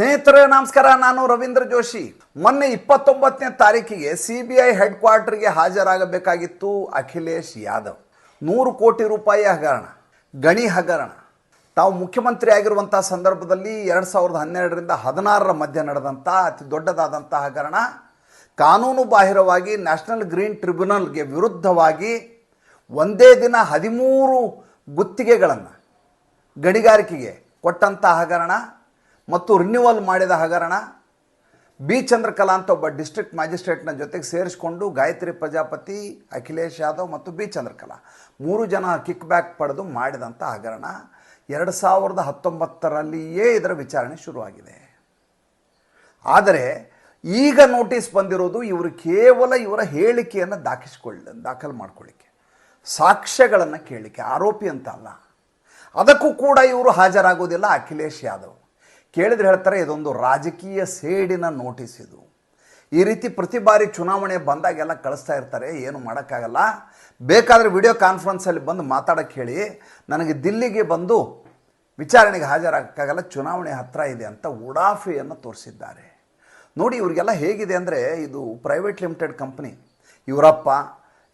ಸ್ನೇಹಿತರೆ, ನಮಸ್ಕಾರ. ನಾನು ರವೀಂದ್ರ ಜೋಶಿ. ಮೊನ್ನೆ ಇಪ್ಪತ್ತೊಂಬತ್ತನೇ ತಾರೀಕಿಗೆ ಸಿ ಬಿ ಐ ಹೆಡ್ ಕ್ವಾರ್ಟರ್ಗೆ ಹಾಜರಾಗಬೇಕಾಗಿತ್ತು ಅಖಿಲೇಶ್ ಯಾದವ್. ನೂರು ಕೋಟಿ ರೂಪಾಯಿ ಹಗರಣ, ಗಣಿ ಹಗರಣ. ತಾವು ಮುಖ್ಯಮಂತ್ರಿ ಆಗಿರುವಂಥ ಸಂದರ್ಭದಲ್ಲಿ ಎರಡು ಸಾವಿರದ ಹನ್ನೆರಡರಿಂದ ಹದಿನಾರರ ಮಧ್ಯೆ ನಡೆದಂಥ ಅತಿ ದೊಡ್ಡದಾದಂಥ ಹಗರಣ, ಕಾನೂನು ಬಾಹಿರವಾಗಿ ನ್ಯಾಷನಲ್ ಗ್ರೀನ್ ಟ್ರಿಬ್ಯುನಲ್ಗೆ ವಿರುದ್ಧವಾಗಿ ಒಂದೇ ದಿನ ಹದಿಮೂರು ಗುತ್ತಿಗೆಗಳನ್ನು ಗಣಿಗಾರಿಕೆಗೆ ಕೊಟ್ಟಂಥ ಹಗರಣ. ಮತ್ತು ರಿನ್ಯೂವಲ್ ಮಾಡಿದ ಹಗರಣ ಬಿ ಚಂದ್ರಕಲಾ ಅಂತ ಒಬ್ಬ ಡಿಸ್ಟ್ರಿಕ್ಟ್ ಮ್ಯಾಜಿಸ್ಟ್ರೇಟ್ನ ಜೊತೆಗೆ ಸೇರಿಸ್ಕೊಂಡು ಗಾಯತ್ರಿ ಪ್ರಜಾಪತಿ, ಅಖಿಲೇಶ್ ಯಾದವ್ ಮತ್ತು ಬಿ ಚಂದ್ರಕಲಾ ಮೂರು ಜನ ಕಿಕ್ ಬ್ಯಾಕ್ ಪಡೆದು ಮಾಡಿದಂಥ ಹಗರಣ ಎರಡು ಸಾವಿರದ ಹತ್ತೊಂಬತ್ತರಲ್ಲಿಯೇ ಇದರ ವಿಚಾರಣೆ ಶುರುವಾಗಿದೆ. ಆದರೆ ಈಗ ನೋಟಿಸ್ ಬಂದಿರೋದು ಇವರು ಕೇವಲ ಇವರ ಹೇಳಿಕೆಯನ್ನು ದಾಖಿಸ್ಕೊಳ್ಳಿ ದಾಖಲು ಮಾಡ್ಕೊಳ್ಳಿಕ್ಕೆ. ಸಾಕ್ಷ್ಯಗಳನ್ನು ಕೇಳಲಿಕ್ಕೆ ಆರೋಪಿ ಅಂತ ಅಲ್ಲ. ಅದಕ್ಕೂ ಕೂಡ ಇವರು ಹಾಜರಾಗೋದಿಲ್ಲ ಅಖಿಲೇಶ್ ಯಾದವ್. ಕೇಳಿದ್ರೆ ಹೇಳ್ತಾರೆ, ಇದೊಂದು ರಾಜಕೀಯ ಸೇಡಿನ ನೋಟಿಸ್ ಇದು. ಈ ರೀತಿ ಪ್ರತಿ ಬಾರಿ ಚುನಾವಣೆ ಬಂದಾಗೆಲ್ಲ ಕಳಿಸ್ತಾ ಇರ್ತಾರೆ, ಏನು ಮಾಡೋಕ್ಕಾಗಲ್ಲ. ಬೇಕಾದರೆ ವಿಡಿಯೋ ಕಾನ್ಫರೆನ್ಸಲ್ಲಿ ಬಂದು ಮಾತಾಡೋಕ್ಕೆ ಹೇಳಿ. ನನಗೆ ದಿಲ್ಲಿಗೆ ಬಂದು ವಿಚಾರಣೆಗೆ ಹಾಜರಾಗೋಕ್ಕಾಗಲ್ಲ, ಚುನಾವಣೆ ಹತ್ತಿರ ಇದೆ ಅಂತ ಉಡಾಫೆಯನ್ನು ತೋರಿಸಿದ್ದಾರೆ. ನೋಡಿ, ಇವರಿಗೆಲ್ಲ ಹೇಗಿದೆ ಅಂದರೆ, ಇದು ಪ್ರೈವೇಟ್ ಲಿಮಿಟೆಡ್ ಕಂಪ್ನಿ ಇವರಪ್ಪ,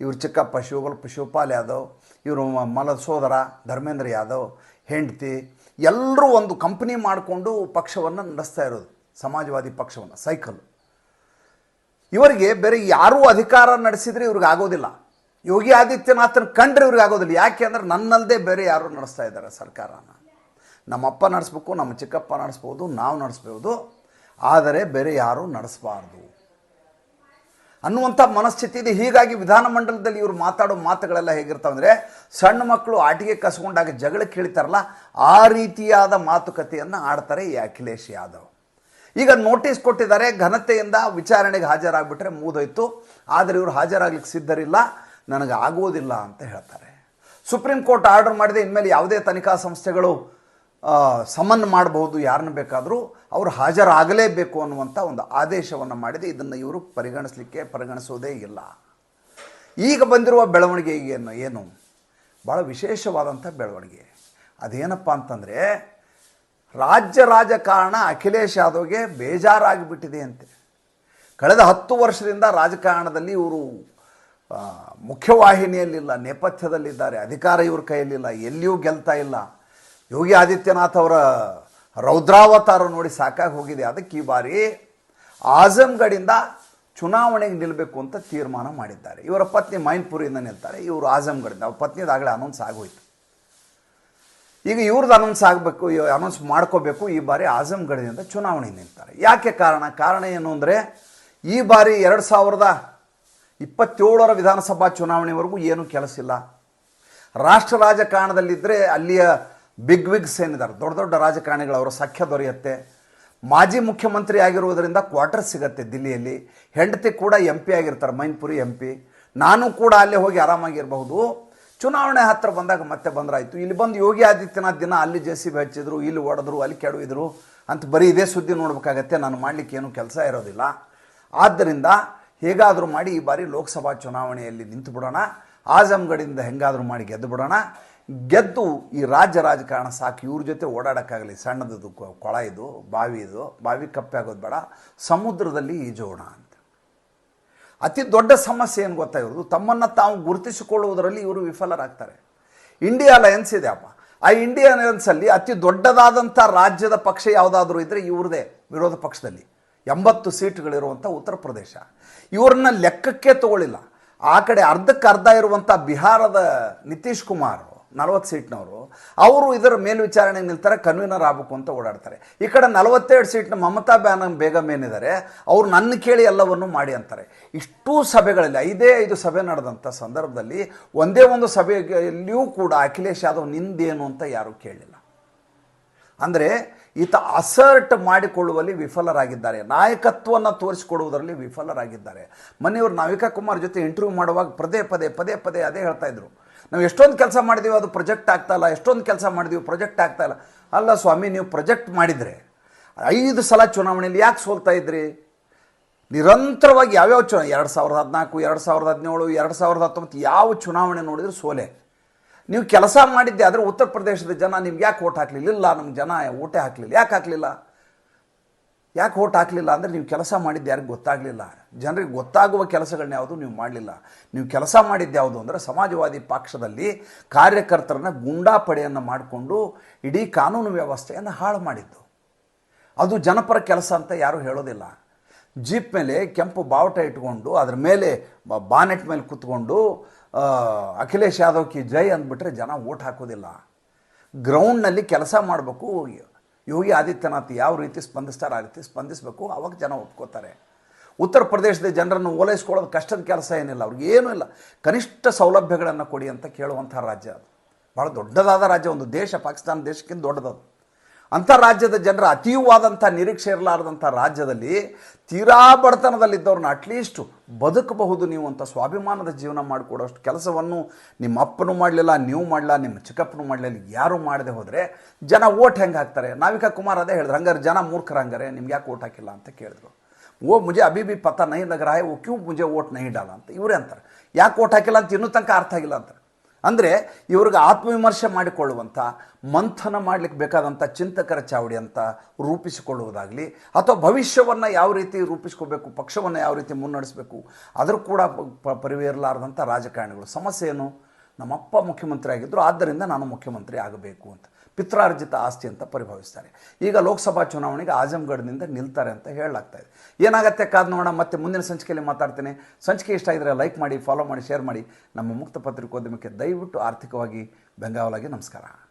ಇವ್ರ ಚಿಕ್ಕಪ್ಪ ಶಿವಗಲ್ಪ ಶಿವಪಾಲ್ ಯಾದವ್, ಇವರು ಮಲ ಸೋದರ ಧರ್ಮೇಂದ್ರ ಯಾದವ್, ಹೆಂಡತಿ ಎಲ್ಲರೂ ಒಂದು ಕಂಪ್ನಿ ಮಾಡಿಕೊಂಡು ಪಕ್ಷವನ್ನು ನಡೆಸ್ತಾ ಇರೋದು, ಸಮಾಜವಾದಿ ಪಕ್ಷವನ್ನು ಸೈಕಲ್ ಇವರಿಗೆ ಬೇರೆ ಯಾರೂ ಅಧಿಕಾರ ನಡೆಸಿದರೆ ಇವ್ರಿಗೆ ಆಗೋದಿಲ್ಲ. ಯೋಗಿ ಆದಿತ್ಯನಾಥನ ಕಂಡ್ರೆ ಇವ್ರಿಗೆ ಆಗೋದಿಲ್ಲ. ಯಾಕೆ ಅಂದರೆ ನನ್ನಲ್ಲದೆ ಬೇರೆ ಯಾರು ನಡೆಸ್ತಾ ಇದ್ದಾರೆ ಸರ್ಕಾರನ. ನಮ್ಮಪ್ಪ ನಡೆಸ್ಬೇಕು, ನಮ್ಮ ಚಿಕ್ಕಪ್ಪ ನಡೆಸ್ಬೋದು, ನಾವು ನಡೆಸ್ಬೋದು, ಆದರೆ ಬೇರೆ ಯಾರೂ ನಡೆಸಬಾರ್ದು. ಅನ್ನುವಂಥ ಮನಸ್ಥಿತಿ ಇದೆ ಹೀಗಾಗಿ ವಿಧಾನಮಂಡಲದಲ್ಲಿ ಇವರು ಮಾತಾಡೋ ಮಾತುಗಳೆಲ್ಲ ಹೇಗಿರ್ತಾವೆ ಅಂದರೆ ಸಣ್ಣ ಮಕ್ಕಳು ಆಟಿಗೆ ಕಸ್ಕೊಂಡಾಗ ಜಗಳ ಕೇಳ್ತಾರಲ್ಲ ಆ ರೀತಿಯಾದ ಮಾತುಕತೆಯನ್ನು ಆಡ್ತಾರೆ ಈ ಅಖಿಲೇಶ್ ಯಾದವ್. ಈಗ ನೋಟಿಸ್ ಕೊಟ್ಟಿದ್ದಾರೆ, ಘನತೆಯಿಂದ ವಿಚಾರಣೆಗೆ ಹಾಜರಾಗ್ಬಿಟ್ರೆ ಮೂದೋಯ್ತು ಆದರೆ ಇವರು ಹಾಜರಾಗ್ಲಿಕ್ಕೆ ಸಿದ್ಧರಿಲ್ಲ, ನನಗೆ ಆಗೋದಿಲ್ಲ ಅಂತ ಹೇಳ್ತಾರೆ. ಸುಪ್ರೀಂ ಕೋರ್ಟ್ ಆರ್ಡರ್ ಮಾಡಿದೆ, ಇನ್ಮೇಲೆ ಯಾವುದೇ ತನಿಖಾ ಸಂಸ್ಥೆಗಳು ಸಮನ್ ಮಾಡಬಹುದು, ಯಾರನ್ನ ಬೇಕಾದರೂ ಅವರು ಹಾಜರಾಗಲೇಬೇಕು ಅನ್ನುವಂಥ ಒಂದು ಆದೇಶವನ್ನು ಮಾಡಿದೆ. ಇದನ್ನು ಇವರು ಪರಿಗಣಿಸಲಿಕ್ಕೆ ಪರಿಗಣಿಸೋದೇ ಇಲ್ಲ. ಈಗ ಬಂದಿರುವ ಬೆಳವಣಿಗೆ ಏನು ಏನು? ಭಾಳ ವಿಶೇಷವಾದಂಥ ಬೆಳವಣಿಗೆ. ಅದೇನಪ್ಪ ಅಂತಂದರೆ, ರಾಜ್ಯ ರಾಜಕಾರಣ ಅಖಿಲೇಶ್ ಯಾದವ್ಗೆ ಬೇಜಾರಾಗಿಬಿಟ್ಟಿದೆ ಅಂತೆ. ಕಳೆದ ಹತ್ತು ವರ್ಷದಿಂದ ರಾಜಕಾರಣದಲ್ಲಿ ಇವರು ಮುಖ್ಯವಾಹಿನಿಯಲ್ಲಿಲ್ಲ, ನೇಪಥ್ಯದಲ್ಲಿದ್ದಾರೆ, ಅಧಿಕಾರ ಇವ್ರ ಕೈಯಲ್ಲಿಲ್ಲ, ಎಲ್ಲಿಯೂ ಗೆಲ್ತಾ ಇಲ್ಲ. ಯೋಗಿ ಆದಿತ್ಯನಾಥ್ ಅವರ ರೌದ್ರಾವತಾರ ನೋಡಿ ಸಾಕಾಗಿ ಹೋಗಿದೆ. ಅದಕ್ಕೆ ಈ ಬಾರಿ ಆಜಮ್ಗಡಿಂದ ಚುನಾವಣೆಗೆ ನಿಲ್ಲಬೇಕು ಅಂತ ತೀರ್ಮಾನ ಮಾಡಿದ್ದಾರೆ. ಇವರ ಪತ್ನಿ ಮೈನ್ಪುರಿಯಿಂದ ನಿಲ್ತಾರೆ. ಇವರು ಆಜಮ್ಗಡಿಂದ ಅವ್ರ ಪತ್ನಿದಾಗಲೇ ಅನೌನ್ಸ್ ಆಗೋಯ್ತು. ಈಗ ಇವ್ರದ್ದು ಅನೌನ್ಸ್ ಆಗಬೇಕು ಅನೌನ್ಸ್ ಮಾಡ್ಕೋಬೇಕು, ಈ ಬಾರಿ ಆಜಮ್ಗಢದಿಂದ ಚುನಾವಣೆ ನಿಲ್ತಾರೆ. ಯಾಕೆ ಕಾರಣ? ಕಾರಣ ಏನು ಅಂದರೆ, ಈ ಬಾರಿ ಎರಡು ಸಾವಿರದ ಇಪ್ಪತ್ತೇಳರ ವಿಧಾನಸಭಾ ಚುನಾವಣೆವರೆಗೂ ಏನೂ ಕೆಲಸ ಇಲ್ಲ. ರಾಷ್ಟ್ರ ರಾಜಕಾರಣದಲ್ಲಿದ್ದರೆ ಅಲ್ಲಿಯ ಬಿಗ್ ವಿಗ್ಸ್ ಏನಿದ್ದಾರೆ? ದೊಡ್ಡ ದೊಡ್ಡ ರಾಜಕಾರಣಿಗಳು ಅವರ ಸಖ್ಯ ದೊರೆಯುತ್ತೆ. ಮಾಜಿ ಮುಖ್ಯಮಂತ್ರಿ ಆಗಿರುವುದರಿಂದ ಕ್ವಾರ್ಟರ್ ಸಿಗತ್ತೆ ದಿಲ್ಲಿಯಲ್ಲಿ. ಹೆಂಡತಿ ಕೂಡ ಎಂ ಪಿ ಆಗಿರ್ತಾರೆ, ಮೈನ್ಪುರಿ ಎಂ ಪಿ ನಾನು ಕೂಡ ಅಲ್ಲೇ ಹೋಗಿ ಆರಾಮಾಗಿರಬಹುದು. ಚುನಾವಣೆ ಹತ್ತಿರ ಬಂದಾಗ ಮತ್ತೆ ಬಂದರಾಯಿತು. ಇಲ್ಲಿ ಬಂದು ಯೋಗಿ ಆದಿತ್ಯನಾಥ್ ದಿನ ಅಲ್ಲಿ ಜೆ ಸಿ ಬಿ ಹಚ್ಚಿದ್ರು, ಇಲ್ಲಿ ಓಡಿದ್ರು ಅಲ್ಲಿ ಕೆಡವಿದ್ರು ಅಂತ ಬರೀ ಇದೇ ಸುದ್ದಿ ನೋಡಬೇಕಾಗತ್ತೆ. ನಾನು ಮಾಡಲಿಕ್ಕೆ ಏನು ಕೆಲಸ ಇರೋದಿಲ್ಲ. ಆದ್ದರಿಂದ ಹೇಗಾದರೂ ಮಾಡಿ ಈ ಬಾರಿ ಲೋಕಸಭಾ ಚುನಾವಣೆಯಲ್ಲಿ ನಿಂತು ಬಿಡೋಣ ಆಜಮ್ಗಡಿಂದ ಹೆಂಗಾದರೂ ಮಾಡಿ ಗೆದ್ದು ಬಿಡೋಣ ಗೆದ್ದು ಈ ರಾಜ್ಯ ರಾಜಕಾರಣ ಸಾಕು. ಇವ್ರ ಜೊತೆ ಓಡಾಡೋಕ್ಕಾಗಲಿ. ಸಣ್ಣದು ಕೊ- ಕೊಳ ಇದು, ಬಾವಿ ಇದು. ಬಾವಿ ಕಪ್ಪೆ ಆಗೋದು ಬೇಡ. ಸಮುದ್ರದಲ್ಲಿ ಈಜೋಣ ಅಂತ. ಅತಿ ದೊಡ್ಡ ಸಮಸ್ಯೆ ಏನು ಗೊತ್ತಾ ಇವ್ರದ್ದು? ತಮ್ಮನ್ನು ತಾವು ಗುರುತಿಸಿಕೊಳ್ಳುವುದರಲ್ಲಿ ಇವರು ವಿಫಲರಾಗ್ತಾರೆ. ಇಂಡಿಯಾ ಅಲಯನ್ಸ್ ಇದೆ ಅಪ್ಪ. ಆ ಇಂಡಿಯಾ ಅಲಯನ್ಸಲ್ಲಿ ಅತಿ ದೊಡ್ಡದಾದಂಥ ರಾಜ್ಯದ ಪಕ್ಷ ಯಾವುದಾದ್ರೂ ಇದ್ದರೆ ಇವ್ರದೇ ವಿರೋಧ ಪಕ್ಷದಲ್ಲಿ. ಎಂಬತ್ತು ಸೀಟ್ಗಳಿರುವಂಥ ಉತ್ತರ ಪ್ರದೇಶ. ಇವ್ರನ್ನ ಲೆಕ್ಕಕ್ಕೆ ತಗೊಳ್ಳಿಲ್ಲ. ಆ ಕಡೆ ಅರ್ಧಕ್ಕೆ ಅರ್ಧ ಇರುವಂಥ ಬಿಹಾರದ ನಿತೀಶ್ ಕುಮಾರ್ ನಲವತ್ತು ಸೀಟ್ನವರು, ಅವರು ಇದರ ಮೇಲ್ವಿಚಾರಣೆ ನಿಲ್ತಾರೆ, ಕನ್ವೀನರ್ ಆಗಬೇಕು ಅಂತ ಓಡಾಡ್ತಾರೆ. ಈ ಕಡೆ ನಲವತ್ತೆರಡು ಸೀಟ್ನ ಮಮತಾ ಬ್ಯಾನರ್ ಬೇಗಮ್ ಏನಿದ್ದಾರೆ, ಅವರು ನನ್ನ ಕೇಳಿ ಎಲ್ಲವನ್ನು ಮಾಡಿ ಅಂತಾರೆ. ಇಷ್ಟೂ ಸಭೆಗಳಲ್ಲಿ, ಐದೇ ಐದು ಸಭೆ ನಡೆದಂಥ ಸಂದರ್ಭದಲ್ಲಿ ಒಂದೇ ಒಂದು ಸಭೆಯಲ್ಲಿಯೂ ಕೂಡ ಅಖಿಲೇಶ್ ಯಾದವ್ ನಿಂದೇನು ಅಂತ ಯಾರೂ ಕೇಳಲಿಲ್ಲ ಅಂದರೆ ಈತ ಅಸರ್ಟ್ ಮಾಡಿಕೊಳ್ಳುವಲ್ಲಿ ವಿಫಲರಾಗಿದ್ದಾರೆ ನಾಯಕತ್ವವನ್ನು ತೋರಿಸಿಕೊಡುವುದರಲ್ಲಿ ವಿಫಲರಾಗಿದ್ದಾರೆ. ಮನೆಯವರು ನಾವಿಕಾ ಕುಮಾರ್ ಜೊತೆ ಇಂಟರ್ವ್ಯೂ ಮಾಡುವಾಗ ಪದೇ ಪದೇ ಪದೇ ಪದೇ ಅದೇ ಹೇಳ್ತಾ ಇದ್ರು. ನಾವು ಎಷ್ಟೊಂದು ಕೆಲಸ ಮಾಡಿದೀವಿ ಅದು ಪ್ರೊಜೆಕ್ಟ್ ಆಗ್ತಾ ಇಲ್ಲ, ಎಷ್ಟೊಂದು ಕೆಲಸ ಮಾಡಿದೀವಿ ಪ್ರೊಜೆಕ್ಟ್ ಇಲ್ಲ. ಅಲ್ಲ ಸ್ವಾಮಿ, ನೀವು ಪ್ರೊಜೆಕ್ಟ್ ಮಾಡಿದರೆ ಐದು ಸಲ ಚುನಾವಣೆಯಲ್ಲಿ ಯಾಕೆ ಸೋಲ್ತಾ ಇದ್ರಿ? ನಿರಂತರವಾಗಿ ಯಾವ್ಯಾವ ಚುನಾವಣೆ ಎರಡು ಸಾವಿರದ ಹದಿನಾಲ್ಕು, ಎರಡು ಸಾವಿರದ ಹದಿನೇಳು, ಎರಡು ಸಾವಿರದ ಹತ್ತೊಂಬತ್ತು ಯಾವ ಚುನಾವಣೆ ನೋಡಿದ್ರು ಸೋಲೆ. ನೀವು ಕೆಲಸ ಮಾಡಿದ್ದೆ ಆದರೆ ಉತ್ತರ ಪ್ರದೇಶದ ಜನ ನಿಮ್ಗೆ ಯಾಕೆ ಓಟ್ ಹಾಕಲಿಲ್ಲ? ಇಲ್ಲ ನಮ್ಗೆ ಜನ ಓಟೇ ಹಾಕಲಿಲ್ಲ. ಯಾಕೆ ಹಾಕಲಿಲ್ಲ? ಯಾಕೆ ಓಟ್ ಹಾಕಲಿಲ್ಲ ಅಂದರೆ ನೀವು ಕೆಲಸ ಮಾಡಿದ್ದು ಯಾರಿಗೂ ಗೊತ್ತಾಗಲಿಲ್ಲ. ಜನರಿಗೆ ಗೊತ್ತಾಗುವ ಕೆಲಸಗಳನ್ನ ಯಾವುದು ನೀವು ಮಾಡಲಿಲ್ಲ. ನೀವು ಕೆಲಸ ಮಾಡಿದ್ದು ಯಾವುದು ಅಂದರೆ ಸಮಾಜವಾದಿ ಪಕ್ಷದಲ್ಲಿ ಕಾರ್ಯಕರ್ತರನ್ನ ಗುಂಡಾಪಡೆಯನ್ನು ಮಾಡಿಕೊಂಡು ಇಡೀ ಕಾನೂನು ವ್ಯವಸ್ಥೆಯನ್ನು ಹಾಳು ಮಾಡಿದ್ದು. ಅದು ಜನಪರ ಕೆಲಸ ಅಂತ ಯಾರೂ ಹೇಳೋದಿಲ್ಲ. ಜೀಪ್ ಮೇಲೆ ಕೆಂಪು ಬಾವುಟ ಇಟ್ಕೊಂಡು, ಅದ್ರ ಮೇಲೆ ಬಾನೆಟ್ ಮೇಲೆ ಕೂತ್ಕೊಂಡು ಅಖಿಲೇಶ್ ಯಾದವ್ ಕಿ ಜೈ ಅಂದ್ಬಿಟ್ರೆ ಜನ ಓಟ್ ಹಾಕೋದಿಲ್ಲ. ಗ್ರೌಂಡ್ನಲ್ಲಿ ಕೆಲಸ ಮಾಡಬೇಕು, ಯೋಗಿ ಆದಿತ್ಯನಾಥ್ ಯಾವ ರೀತಿ ಸ್ಪಂದಿಸ್ತಾರೆ ಆ ರೀತಿ ಸ್ಪಂದಿಸಬೇಕು, ಅವಾಗ ಜನ ಒಪ್ಕೋತಾರೆ. ಉತ್ತರ ಪ್ರದೇಶದ ಜನರನ್ನು ಓಲೈಸ್ಕೊಳ್ಳೋದು ಕಷ್ಟದ ಕೆಲಸ ಏನಿಲ್ಲ. ಅವ್ರಿಗೆ ಏನೂ ಇಲ್ಲ. ಕನಿಷ್ಠ ಸೌಲಭ್ಯಗಳನ್ನು ಕೊಡಿ ಅಂತ ಕೇಳುವಂಥ ರಾಜ್ಯ ಅದು. ಭಾಳ ದೊಡ್ಡದಾದ ರಾಜ್ಯ. ಒಂದು ದೇಶ, ಪಾಕಿಸ್ತಾನ ದೇಶಕ್ಕಿಂತ ದೊಡ್ಡದದು. ಅಂಥ ರಾಜ್ಯದ ಜನರ ಅತೀವವಾದಂಥ ನಿರೀಕ್ಷೆ ಇರಲಾರ್ದಂಥ ರಾಜ್ಯದಲ್ಲಿ ತೀರಾ ಬಡತನದಲ್ಲಿದ್ದವ್ರನ್ನ ಅಟ್ಲೀಸ್ಟ್ ಬದುಕಬಹುದು ನೀವು ಅಂತ ಸ್ವಾಭಿಮಾನದ ಜೀವನ ಮಾಡಿಕೊಡೋಷ್ಟು ಕೆಲಸವನ್ನು ನಿಮ್ಮ ಅಪ್ಪನು ಮಾಡಲಿಲ್ಲ, ನೀವು ಮಾಡಲಿಲ್ಲ, ನಿಮ್ಮ ಚಿಕ್ಕಪ್ಪನು ಮಾಡಲಿಲ್ಲ ಯಾರೂ ಮಾಡದೆ ಹೋದರೆ ಜನ ಓಟ್ ಹೆಂಗೆ ಹಾಕ್ತಾರೆ? ನಾವಿಕಾ ಕುಮಾರ್ ಅದೇ ಹೇಳಿದ್ರು. ಹಂಗಾರೆ ಜನ ಮೂರ್ಖರ ಹಂಗಾರೆ, ನಿಮ್ಗೆ ಯಾಕೆ ಓಟ್ ಹಾಕಿಲ್ಲ ಅಂತ ಕೇಳಿದ್ರು. वो मुझे अभी भी पता नहीं लग रहा है वो क्यों मुझे वोट नहीं डाला ಅಂತ ಇವರೇ ಅಂತಾರೆ ಯಾಕೆ ಓಟ್ ಹಾಕಿಲ್ಲ ಅಂತ ಇನ್ನೂ ತನಕ ಅರ್ಥ ಆಗಿಲ್ಲ ಅಂತಾರೆ ಅಂದರೆ ಇವ್ರಿಗೆ ಆತ್ಮವಿಮರ್ಶೆ ಮಾಡಿಕೊಳ್ಳುವಂಥ ಮಂಥನ ಮಾಡಲಿಕ್ಕೆ ಬೇಕಾದಂಥ ಚಿಂತಕರ ಚಾವಡಿ ಅಂತ ರೂಪಿಸಿಕೊಳ್ಳುವುದಾಗಲಿ ಅಥವಾ ಭವಿಷ್ಯವನ್ನು ಯಾವ ರೀತಿ ರೂಪಿಸ್ಕೋಬೇಕು ಪಕ್ಷವನ್ನು ಯಾವ ರೀತಿ ಮುನ್ನಡೆಸಬೇಕು ಅದ್ರ ಕೂಡ ಪ- ಪರಿವೇರಲಾರದಂಥ ರಾಜಕಾರಣಿಗಳು ಸಮಸ್ಯೆ ಏನು ನಮ್ಮಪ್ಪ ಮುಖ್ಯಮಂತ್ರಿ ಆಗಿದ್ದರು ಆದ್ದರಿಂದ ನಾನು ಮುಖ್ಯಮಂತ್ರಿ ಆಗಬೇಕು ಅಂತ ಪಿತ್ರಾರ್ಜಿತ ಆಸ್ತಿ ಅಂತ ಪರಿಭಾವಿಸ್ತಾರೆ. ಈಗ ಲೋಕಸಭಾ ಚುನಾವಣೆಗೆ ಆಜಮ್ಗಢದಿಂದ ನಿಲ್ತಾರೆ ಅಂತ ಹೇಳಲಾಗ್ತಾ ಇದೆ. ಏನಾಗತ್ತೆ ಕಾದ್ ನೋಡೋಣ, ಮತ್ತೆ ಮುಂದಿನ ಸಂಚಿಕೆಯಲ್ಲಿ ಮಾತಾಡ್ತೇನೆ. ಸಂಚಿಕೆ ಇಷ್ಟ ಇದ್ದರೆ ಲೈಕ್ ಮಾಡಿ ಫಾಲೋ ಮಾಡಿ ಶೇರ್ ಮಾಡಿ. ನಮ್ಮ ಮುಕ್ತ ಪತ್ರಿಕೋದ್ಯಮಕ್ಕೆ ದಯವಿಟ್ಟು ಆರ್ಥಿಕವಾಗಿ ಬೆಂಗಾವಲಾಗಿ ನಮಸ್ಕಾರ.